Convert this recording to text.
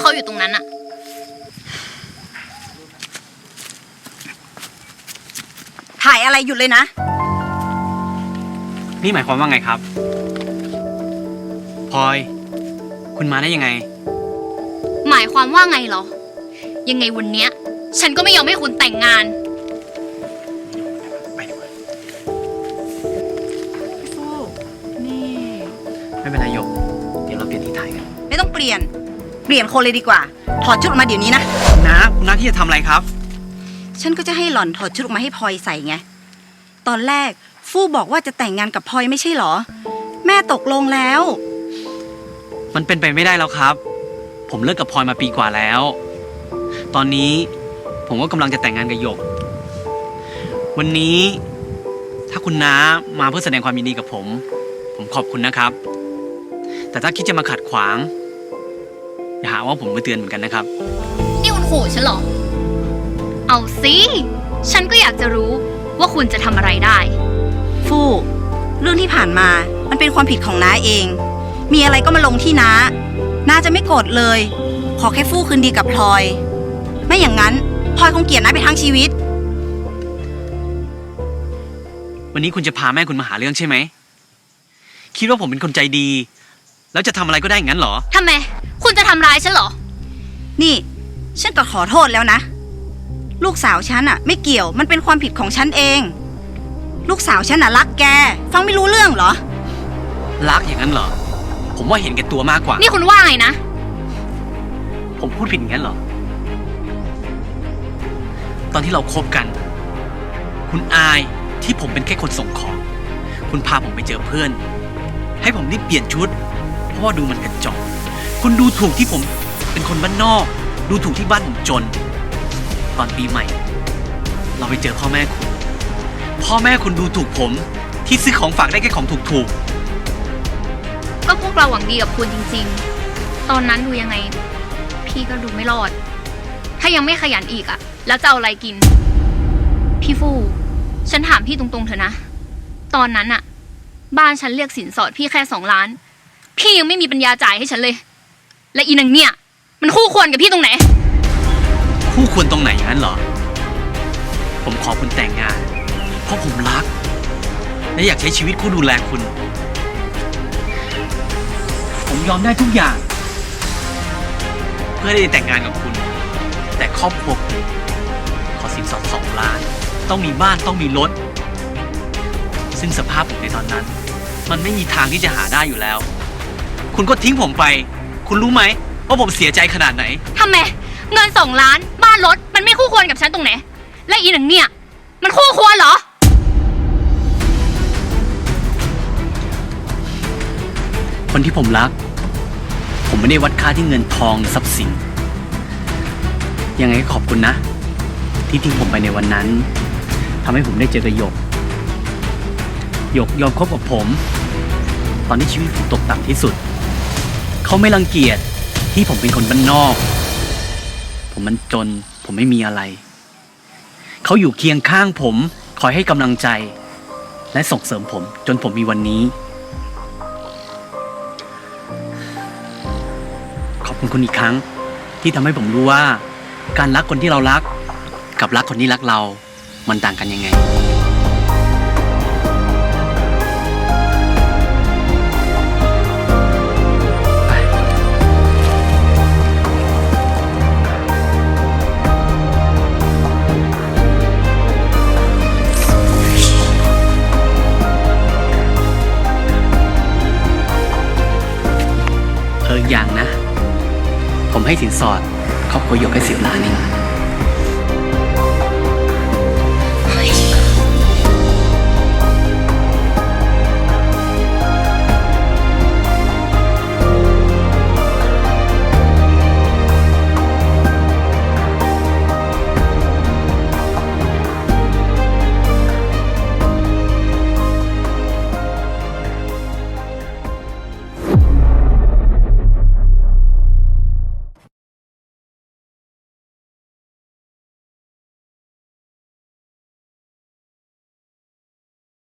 เขาอยู่ตรงนั้นอะถ่ายอะไรหยุดเลยนะ นี่หมายความว่าไงครับพลอย คุณมาได้ยังไง หมายความว่าไงเหรอ ยังไงวันเนี้ย ฉันก็ไม่ยอมให้คุณแต่งงาน ไปดีกว่าฟูนี่ ไม่เป็นไรหยก เดี๋ยวเราเปลี่ยนที่ถ่ายกัน ไม่ต้องเปลี่ยน เปลี่ยนคนเลยดีกว่า ถอดชุดออกมาเดี๋ยวนี้นะคุณน้าคุณน้าที่จะทำอะไรครับ ฉันก็จะให้หล่อนถอดชุดออกมาให้พลอยใส่ไง ตอนแรกฟู่บอกว่าจะแต่งงานกับพลอยไม่ใช่เหรอ แม่ตกลงแล้ว มันเป็นไปไม่ได้แล้วครับ ผมเลิกกับพลอยมาปีกว่าแล้ว ตอนนี้ผมก็กำลังจะแต่งงานกับหยก วันนี้ ถ้าคุณน้ามาเพื่อแสดงความยินดีกับผม ผมขอบคุณนะครับ แต่ถ้าคิดจะมาขัดขวาง อย่าหาว่าผมไปเตือนเหมือนกันนะครับ นี่คุณขู่ฉันเหรอ เอาสิ ฉันก็อยากจะรู้ว่าคุณจะทำอะไรได้ ฟู่เรื่องที่ผ่านมามันเป็นความผิดของน้าเอง มีอะไรก็มาลงที่น้าน้าจะไม่โกรธเลย ขอแค่ฟู่คืนดีกับพลอย ไม่อย่างนั้นพลอยคงเกลียดน้าไปทั้งชีวิต วันนี้คุณจะพาแม่คุณมาหาเรื่องใช่ไหม คิดว่าผมเป็นคนใจดี แล้วจะทำอะไรก็ได้อย่างนั้นเหรอ ทำไม คุณจะทำร้ายฉันเหรอ นี่ ฉันก็ขอโทษแล้วนะ ลูกสาวฉันอะไม่เกี่ยวมันเป็นความผิดของฉันเอง ลูกสาวฉันอะรักแก ฟังไม่รู้เรื่องเหรอ รักอย่างนั้นเหรอ ผมว่าเห็นแก่ตัวมากกว่า นี่คุณว่าไงนะ ผมพูดผิดอย่างนั้นเหรอ ตอนที่เราคบกัน คุณอายที่ผมเป็นแค่คนส่งของ คุณพาผมไปเจอเพื่อน ให้ผมรีบเปลี่ยนชุดเพ ราะว่าดูมันกระจอกคุณดูถูกที่ผมเป็นคนบ้านนอก ดูถูกที่บ้านผมจน ตอนปีใหม่ เราไปเจอพ่อแม่คุณ พ่อแม่คุณดูถูกผม ที่ซื้อของฝากได้แค่ของถูกๆก็พวกเราหวังดีกับคุณจริงๆ ตอนนั้นดูยังไง พี่ก็ดูไม่รอด ถ้ายังไม่ขยันอีกอะแล้วจะเอาอะไรกิน พี่ฟู ฉันถามพี่ตรงๆเถอะนะ ตอนนั้นอะบ้านฉันเรียกสินสอดพี่แค่สองล้าน พี่ยังไม่มีปัญญาจ่ายให้ฉันเลย และอีนังเนี่ย มันคู่ควรกับพี่ตรงไหน คู่ควรตรงไหนอย่างนั้นเหรอ ผมขอคุณแต่งงาน เพราะผมรัก และอยากใช้ชีวิตคู่ดูแลคุณ ผมยอมได้ทุกอย่าง เพื่อได้แต่งงานกับคุณ แต่ครอบครัวคุณขอสินสอดสองล้าน ต้องมีบ้านต้องมีรถซึ่งสภาพผมในตอนนั้น มันไม่มีทางที่จะหาได้อยู่แล้ว คุณก็ทิ้งผมไป คุณรู้ไหมว่าผมเสียใจขนาดไหน ทำไม เงินสองล้านบ้านรถมันไม่คู่ควรกับฉันตรงไหน และอีหนังเนี่ย มันคู่ควรเหรอ คนที่ผมรัก ผมไม่ได้วัดค่าที่เงินทองหรือทรัพย์สิน ยังไงก็ขอบคุณนะ ที่ทิ้งผมไปในวันนั้นทำให้ผมได้เจอกับหยก หยกยอมคบกับผม ตอนที่ชีวิตผมตกต่ำที่สุด เขาไม่รังเกียจที่ผมเป็นคนบ้านนอก ผมมันจน ผมไม่มีอะไร เขาอยู่เคียงข้างผม คอยให้กำลังใจ และส่งเสริมผม จนผมมีวันนี้ ขอบคุณคุณอีกครั้ง ที่ทำให้ผมรู้ว่า การรักคนที่เรารัก กับรักคนที่รักเรา มันต่างกันยังไง ผมให้สินสอดครอบครัวหยกแค่สิบล้านเอง